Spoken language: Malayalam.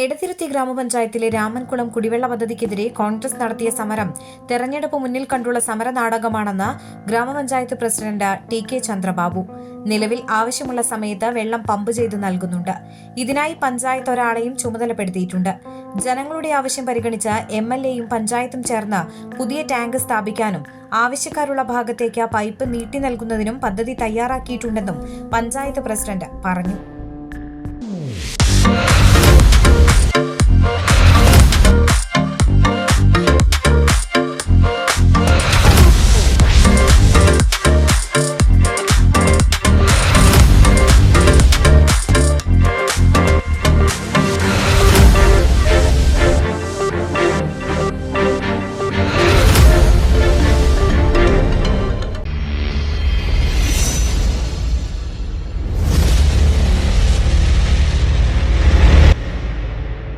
എടതിരുത്തി ഗ്രാമപഞ്ചായത്തിലെ രാമൻകുളം കുടിവെള്ള പദ്ധതിക്കെതിരെ കോൺഗ്രസ് നടത്തിയ സമരം തെരഞ്ഞെടുപ്പ് മുന്നിൽ കണ്ടുള്ള സമര നാടകമാണെന്ന് ഗ്രാമപഞ്ചായത്ത് പ്രസിഡന്റ് ടി കെ ചന്ദ്രബാബു. നിലവിൽ ആവശ്യമുള്ള സമയത്ത് വെള്ളം പമ്പ് ചെയ്ത് നൽകുന്നുണ്ട്. ഇതിനായി പഞ്ചായത്ത് ഒരാളെയും ചുമതലപ്പെടുത്തിയിട്ടുണ്ട്. ജനങ്ങളുടെ ആവശ്യം പരിഗണിച്ച് എം എൽ എയും പഞ്ചായത്തും ചേർന്ന് പുതിയ ടാങ്ക് സ്ഥാപിക്കാനും ആവശ്യക്കാരുള്ള ഭാഗത്തേക്ക് പൈപ്പ് നീട്ടി നൽകുന്നതിനും പദ്ധതി തയ്യാറാക്കിയിട്ടുണ്ടെന്നും പഞ്ചായത്ത് പ്രസിഡന്റ് പറഞ്ഞു.